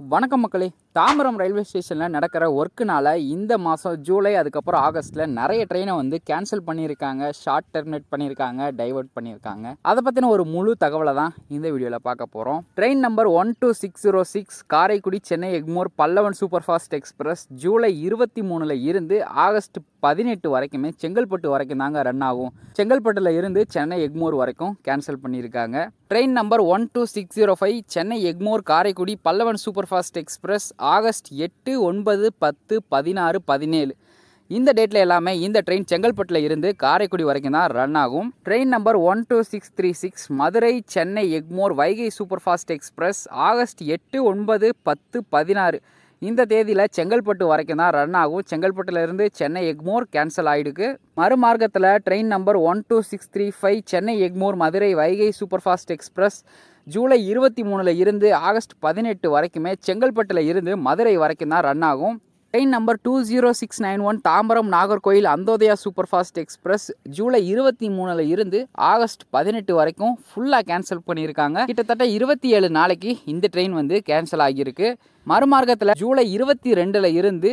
வணக்கம் மக்களே. தாம்பரம் ரயில்வே ஸ்டேஷனில் நடக்கிற ஒர்க்குனால இந்த மாதம் ஜூலை அதுக்கப்புறம் ஆகஸ்ட்டில் நிறைய ட்ரெயினை வந்து கேன்சல் பண்ணியிருக்காங்க. ஷார்ட் டெர்மினேட் பண்ணியிருக்காங்க டைவர்ட் பண்ணியிருக்காங்க. அதை பற்றின ஒரு முழு தகவலை தான் இந்த வீடியோவில் பார்க்க போகிறோம் train number one two six zero six Karaikudi Chennai Egmore Pallavan super fast express July இருபத்தி மூணில் இருந்து ஆகஸ்ட் பதினெட்டு வரைக்குமே செங்கல்பட்டு வரைக்கும் தாங்க ரன் ஆகும். செங்கல்பட்டில் இருந்து சென்னை எக்மோர் வரைக்கும் கேன்சல் பண்ணியிருக்காங்க. Train number one two six zero five Chennai Egmore Karaikudi Pallavan super fast express August எட்டு ஒன்பது பத்து பதினாறு பதினேழு. இந்த டேட்டில் எல்லாமே இந்த ட்ரெயின் செங்கல்பட்டில் இருந்து காரைக்குடி வரைக்கும் தான் ரன் ஆகும். Train number one two six three six Madurai Chennai Egmore Vaigai super fast express August எட்டு ஒன்பது பத்து பதினாறு. இந்த தேதியில் செங்கல்பட்டு வரைக்கும் தான் ரன் ஆகும். செங்கல்பட்டுலேருந்து சென்னை எக்மோர் கேன்சல் ஆகிடுக்கு மறுமார்க்கத்தில் train number one two six three five Chennai Egmore Madurai Vaigai super fast express July இருபத்தி மூணில் இருந்து ஆகஸ்ட் பதினெட்டு வரைக்குமே செங்கல்பட்டில் இருந்து மதுரை வரைக்கும் தான் ரன் ஆகும். Train number two zero six nine one Tambaram Nagercoil Antyodaya super fast express July இருபத்தி மூணில் இருந்து ஆகஸ்ட் பதினெட்டு வரைக்கும் ஃபுல்லாக கேன்சல் பண்ணியிருக்காங்க. கிட்டத்தட்ட இருபத்தி ஏழு நாளைக்கு இந்த ட்ரெயின் வந்து கேன்சல் ஆகியிருக்கு. மறுமார்க்கத்தில் ஜூலை இருபத்தி ரெண்டில் இருந்து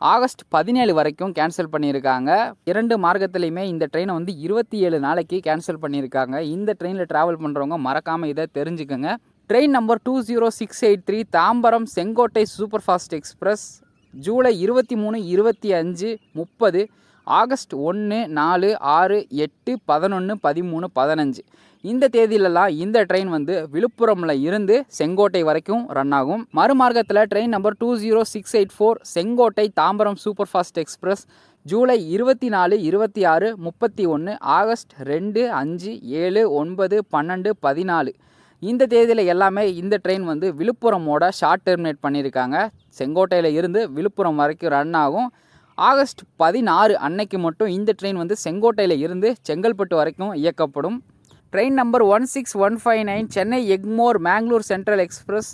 ஆகஸ்ட் பதினேழு வரைக்கும் கேன்சல் பண்ணியிருக்காங்க. இரண்டு மார்க்கத்துலேயுமே இந்த ட்ரெயினை வந்து இருபத்தி ஏழு நாளைக்கு கேன்சல் பண்ணியிருக்காங்க. இந்த ட்ரெயினில் ட்ராவல் பண்ணுறவங்க மறக்காமல் இதை தெரிஞ்சுக்கோங்க. Train number two zero six eight three Tambaram Sengottai super fast express July இருபத்தி மூணு இருபத்தி அஞ்சு முப்பது ஆகஸ்ட் ஒன்று நாலு ஆறு எட்டு பதினொன்று பதிமூணு பதினஞ்சு. இந்த தேதியிலலாம் இந்த ட்ரெயின் வந்து விழுப்புரமில் இருந்து செங்கோட்டை வரைக்கும் ரன் ஆகும். மறுமார்க்கத்தில் train number two zero six eight four Sengottai Tambaram super fast express July இருபத்தி நாலு இருபத்தி ஆறு முப்பத்தி ஒன்று ஆகஸ்ட் ரெண்டு அஞ்சு ஏழு ஒன்பது பன்னெண்டு பதினாலு. இந்த தேதியில் எல்லாமே இந்த ட்ரெயின் வந்து விழுப்புரமோட ஷார்ட் டெர்மினேட் பண்ணியிருக்காங்க. செங்கோட்டையில் இருந்து விழுப்புரம் வரைக்கும் ரன் ஆகும். ஆகஸ்ட் பதினாறு அன்னைக்கு மட்டும் இந்த ட்ரெயின் வந்து செங்கோட்டையில் இருந்து செங்கல்பட்டு வரைக்கும் இயக்கப்படும். Train number one six one five nine Chennai Egmore Mangalore central express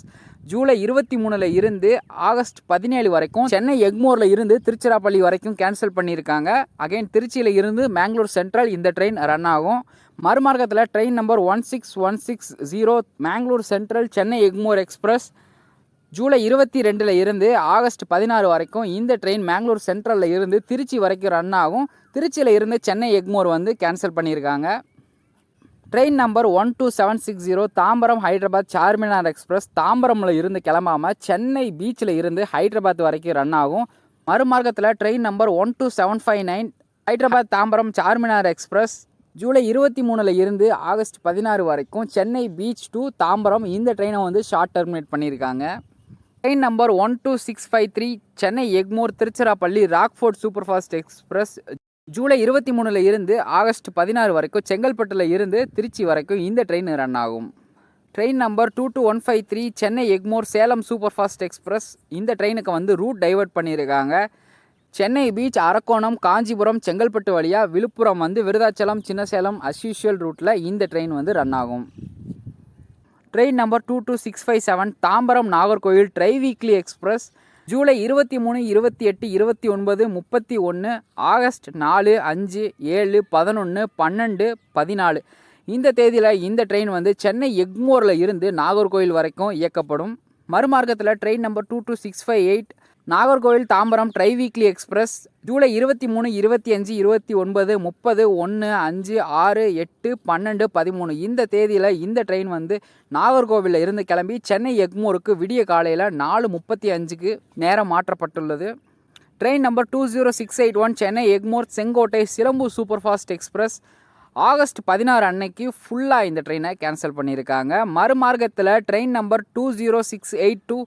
July இருபத்தி மூணில் இருந்து ஆகஸ்ட் பதினேழு வரைக்கும் சென்னை எக்மோரில் இருந்து திருச்சிராப்பள்ளி வரைக்கும் கேன்சல் பண்ணியிருக்காங்க. அகைன் திருச்சியில் இருந்து மேங்களூர் சென்ட்ரல் இந்த ட்ரெயின் ரன் ஆகும். மறுமார்க்கத்தில் train number one six one six zero Mangalore central Chennai Egmore express July இருபத்தி ரெண்டில் இருந்து ஆகஸ்ட் பதினாறு வரைக்கும் இந்த ட்ரெயின் மேங்களூர் சென்ட்ரலில் இருந்து திருச்சி வரைக்கும் ரன் ஆகும். திருச்சியில் இருந்து சென்னை எக்மோர் வந்து கேன்சல் பண்ணியிருக்காங்க. Train number one two seven six zero Tambaram Hyderabad Charminar express. தாம்பரமில் இருந்து கிளம்பாமல் சென்னை பீச்சில் இருந்து ஹைதராபாத் வரைக்கும் ரன் ஆகும். மறுமார்க்கத்தில் train number one two seven five nine Hyderabad Tambaram Charminar express. July இருபத்தி மூணில் இருந்து ஆகஸ்ட் பதினாறு வரைக்கும் சென்னை பீச் டு தாம்பரம் இந்த ட்ரெயினை வந்து ஷார்ட் டெர்மினேட் பண்ணியிருக்காங்க. Train number one two six five three Chennai Egmore Tiruchirappalli Rockfort super fast express July இருபத்தி மூணில் இருந்து ஆகஸ்ட் பதினாறு வரைக்கும் செங்கல்பட்டில் இருந்து திருச்சி வரைக்கும் இந்த ட்ரெயின் ரன் ஆகும். Train number two two one five three Chennai Egmore Salem super fast express இந்த ட்ரெயினுக்கு வந்து ரூட் டைவர்ட் பண்ணியிருக்காங்க. சென்னை பீச் அரக்கோணம் காஞ்சிபுரம் செங்கல்பட்டு வழியாக விழுப்புரம் வந்து விருதாச்சலம் சின்னசேலம் அஸ்யூஷுவல் ரூட்டில் இந்த ட்ரெயின் வந்து ரன் ஆகும். Train number two two six five seven Tambaram Nagercoil tri weekly express July இருபத்தி மூணு இருபத்தி எட்டு இருபத்தி ஒன்பது முப்பத்தி ஒன்று ஆகஸ்ட் நாலு அஞ்சு ஏழு பதினொன்று பன்னெண்டு பதினாலு. இந்த தேதியில் இந்த ட்ரெயின் வந்து சென்னை எக்மோரில் இருந்து நாகர்கோவில் வரைக்கும் இயக்கப்படும். மறுமார்க்கத்தில் train number two two six five eight Nagercoil Tambaram tri weekly express July இருபத்தி மூணு இருபத்தி அஞ்சு இருபத்தி ஒன்பது முப்பது ஒன்று அஞ்சு ஆறு எட்டு பன்னெண்டு பதிமூணு இந்த தேதியில் இந்த ட்ரெயின் வந்து நாகர்கோவிலில் இருந்து கிளம்பி சென்னை எக்மோருக்கு விடிய காலையில் நாலு முப்பத்தி அஞ்சுக்கு நேரம் மாற்றப்பட்டுள்ளது. Train number two zero six eight one Chennai Egmore Sengottai Silambur super fast express August பதினாறு அன்னைக்கு ஃபுல்லாக இந்த ட்ரெயினை கேன்சல் பண்ணியிருக்காங்க. மறுமார்க்கத்தில் train number two zero six eight two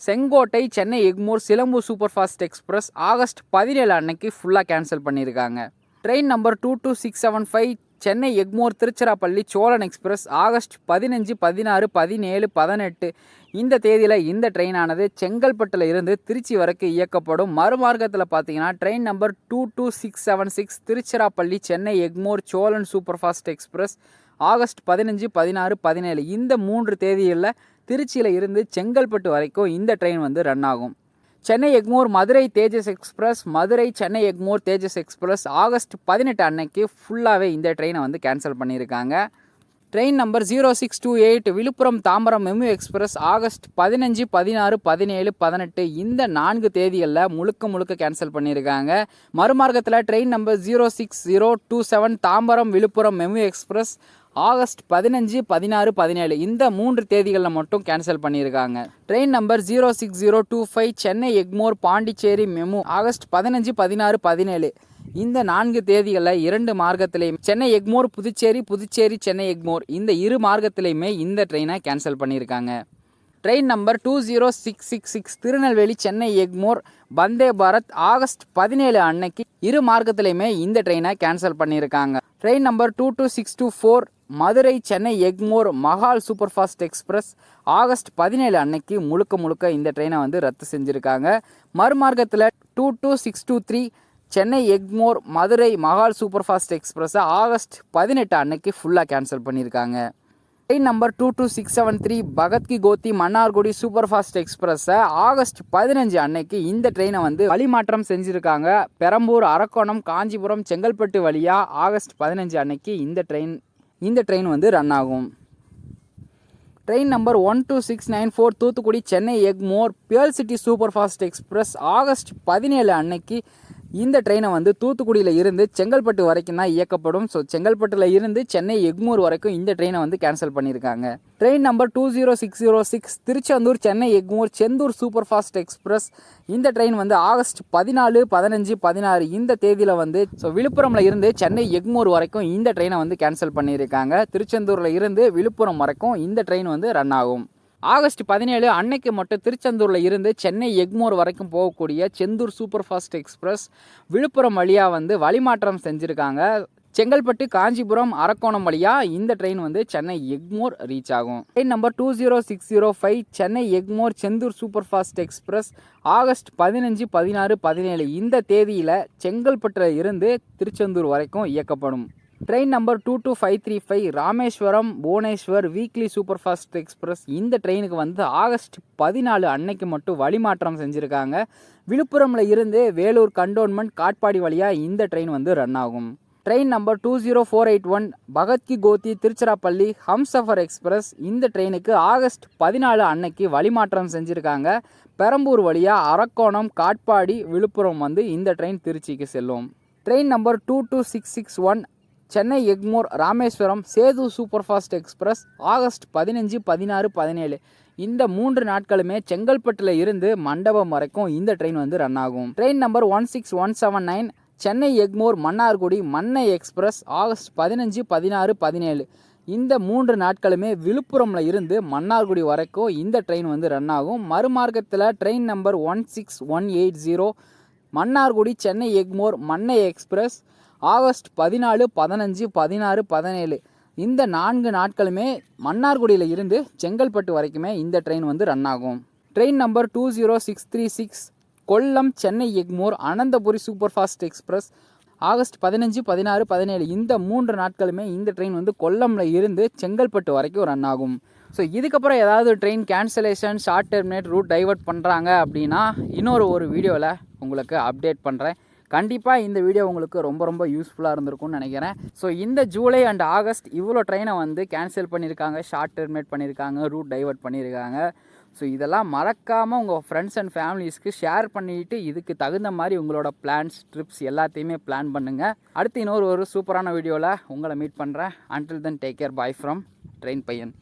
Sengottai Chennai Egmore Silambu super fast express August பதினேழு அன்னைக்கு ஃபுல்லாக கேன்சல் பண்ணியிருக்காங்க train number two two six seven five Chennai Egmore Tiruchirappalli Cholan express August பதினஞ்சு பதினாறு பதினேழு பதினெட்டு. இந்த தேதியில் இந்த ட்ரெயினானது செங்கல்பட்டில் இருந்து திருச்சி வரைக்கும் இயக்கப்படும். மறுமார்க்கத்தில் பார்த்தீங்கன்னா train number two two six seven six Tiruchirappalli Chennai Egmore Cholan super fast express August பதினஞ்சு பதினாறு பதினேழு. இந்த மூன்று தேதியில் திருச்சியில் இருந்து செங்கல்பட்டு வரைக்கும் இந்த ட்ரெயின் வந்து ரன் ஆகும். Chennai Egmore Madurai Tejas express Madurai Chennai Egmore Tejas express August பதினெட்டு அன்னைக்கு ஃபுல்லாகவே இந்த ட்ரெயினை வந்து கேன்சல் பண்ணியிருக்காங்க. Train number zero six two eight Villupuram Tambaram MEMU express August பதினஞ்சு பதினாறு பதினேழு பதினெட்டு இந்த நான்கு தேதிகளில் முழுக்க முழுக்க கேன்சல் பண்ணியிருக்காங்க. மறுமார்க்கத்தில் train number zero six zero two seven Tambaram Villupuram MEMU express August பதினஞ்சு பதினாறு பதினேழு இந்த மூன்று தேதிகளில் மட்டும் கேன்சல் பண்ணியிருக்காங்க. Train number zero six zero two five Chennai Egmore Pondicherry MEMU. August பதினஞ்சு பதினாறு பதினேழு இந்த நான்கு தேதிகளில் இரண்டு மார்க்கத்திலையும் சென்னை எக்மோர் புதுச்சேரி புதுச்சேரி சென்னை எக்மோர் இந்த இரு மார்க்கத்திலையுமே இந்த ட்ரெயினை கேன்சல் பண்ணியிருக்காங்க. Train number two zero six six six Tirunelveli Chennai Egmore Vande Bharat August பதினேழு அன்னைக்கு இரு மார்க்கத்திலையுமே இந்த ட்ரெயினை கேன்சல் பண்ணியிருக்காங்க. Train number two two six two four Madurai Chennai Egmore Mahal super fast express August பதினேழு அன்னைக்கு முழுக்க முழுக்க இந்த ட்ரெயினை வந்து ரத்து செஞ்சுருக்காங்க. மறுமார்க்கத்தில் two two six two three Chennai Egmore Madurai Mahal super fast எக்ஸ்பிரஸை August பதினெட்டு அன்னைக்கு ஃபுல்லாக கேன்சல் பண்ணியிருக்காங்க train number two two six seven three Bhagat Ki Kothi Mannargudi super fast எக்ஸ்பிரஸை August பதினஞ்சு அன்னைக்கு இந்த ட்ரெயினை வந்து வழிமாற்றம் செஞ்சுருக்காங்க. பெரம்பூர் அரக்கோணம் காஞ்சிபுரம் செங்கல்பட்டு வழியாக ஆகஸ்ட் பதினஞ்சு அன்னைக்கு இந்த ட்ரெயின் இந்த ட்ரெயின் வந்து ரன் ஆகும். Train number one two six nine four Thoothukudi Chennai Egmore pearl city super fast express August பதினேழு அன்னைக்கு இந்த ட்ரெயினை வந்து தூத்துக்குடியில் இருந்து செங்கல்பட்டு வரைக்கும் தான் இயக்கப்படும். ஸோ செங்கல்பட்டில் இருந்து சென்னை எக்மூர் வரைக்கும் இந்த ட்ரெயினை வந்து கேன்சல் பண்ணியிருக்காங்க train number two zero six zero six Tiruchendur Chennai Egmore Sendur super fast express இந்த ட்ரெயின் வந்து ஆகஸ்ட் பதினாலு பதினஞ்சு பதினாறு இந்த தேதியில் வந்து ஸோ விழுப்புரமில் இருந்து சென்னை எக்மூர் வரைக்கும் இந்த ட்ரெயினை வந்து கேன்சல் பண்ணியிருக்காங்க திருச்செந்தூரில் இருந்து விழுப்புரம் வரைக்கும் இந்த ட்ரெயின் வந்து ரன் ஆகும். ஆகஸ்ட் பதினேழு அன்னைக்கு மட்டும் திருச்செந்தூரில் இருந்து சென்னை எக்மோர் வரைக்கும் போகக்கூடிய Sendur super fast express Villupuram வழியாக வந்து வழிமாற்றம் செஞ்சுருக்காங்க. செங்கல்பட்டு காஞ்சிபுரம் அரக்கோணம் வழியாக இந்த ட்ரெயின் வந்து சென்னை எக்மோர் ரீச் ஆகும். Train number two zero six zero five Chennai Egmore Sendur super fast express August பதினஞ்சு பதினாறு பதினேழு இந்த தேதியில் செங்கல்பட்டில் இருந்து திருச்செந்தூர் வரைக்கும் இயக்கப்படும். Train number two two five three five Rameswaram Bhubaneswar weekly super fast express இந்த ட்ரெயினுக்கு வந்து ஆகஸ்ட் பதினாலு அன்னைக்கு மட்டும் வழிமாற்றம் செஞ்சுருக்காங்க. விழுப்புரமில் இருந்து வேலூர் கண்டோன்மெண்ட் காட்பாடி வழியாக இந்த ட்ரெயின் வந்து ரன் ஆகும். Train number two zero four eight one Bhagat Ki Kothi Tiruchirappalli Humsafar express இந்த ட்ரெயினுக்கு ஆகஸ்ட் பதினாலு அன்னைக்கு வழிமாற்றம் செஞ்சுருக்காங்க. பெரம்பூர் வழியாக அரக்கோணம் காட்பாடி விழுப்புரம் வந்து இந்த ட்ரெயின் திருச்சிக்கு செல்லும். Train number two two six six one Chennai Egmore Rameswaram Sethu super fast express August பதினஞ்சு பதினாறு பதினேழு. இந்த மூன்று நாட்களுமே செங்கல்பட்டில் இருந்து மண்டபம் வரைக்கும் இந்த ட்ரெயின் வந்து ரன் ஆகும். Train number one six one seven nine Chennai Egmore Mannargudi Mannai express August பதினஞ்சு பதினாறு பதினேழு. இந்த மூன்று நாட்களுமே விழுப்புரமில் இருந்து மன்னார்குடி வரைக்கும் இந்த ட்ரெயின் வந்து ரன் ஆகும். மறுமார்க்கத்தில் train number one six one eight zero Mannargudi Chennai Egmore Mannai express August பதினாலு பதினஞ்சு பதினாறு பதினேழு. இந்த நான்கு நாட்களுமே மன்னார்குடியில் இருந்து செங்கல்பட்டு வரைக்குமே இந்த ட்ரெயின் வந்து ரன் ஆகும். Train number two zero six three six Kollam Chennai Egmore Ananthapuri super fast express August பதினஞ்சு பதினாறு பதினேழு இந்த மூன்று நாட்களுமே இந்த ட்ரெயின் வந்து கொல்லமில் இருந்து செங்கல்பட்டு வரைக்கும் ரன் ஆகும். ஸோ இதுக்கப்புறம் ஏதாவது train cancellation short terminate route divert பண்ணுறாங்க அப்படின்னா இன்னொரு ஒரு வீடியோவில் உங்களுக்கு அப்டேட் பண்ணுறேன் கண்டிப்பாக இந்த வீடியோ உங்களுக்கு ரொம்ப ரொம்ப யூஸ்ஃபுல்லாக இருந்திருக்கும்னு நினைக்கிறேன். ஸோ இந்த ஜூலை அண்ட் ஆகஸ்ட் இவ்வளோ ட்ரெயினை வந்து கேன்சல் பண்ணியிருக்காங்க ஷார்ட் டெர்மினேட் பண்ணியிருக்காங்க ரூட் டைவர்ட் பண்ணியிருக்காங்க. ஸோ இதெல்லாம் மறக்காமல் உங்கள் ஃப்ரெண்ட்ஸ் அண்ட் ஃபேமிலிஸ்க்கு ஷேர் பண்ணிவிட்டு இதுக்கு தகுந்த மாதிரி உங்களோட பிளான்ஸ் ட்ரிப்ஸ் எல்லாத்தையுமே பிளான் பண்ணுங்கள் அடுத்து இன்னொரு ஒரு சூப்பரான வீடியோவில் உங்களை மீட் பண்ணுறேன் until then take care bye from train பையன்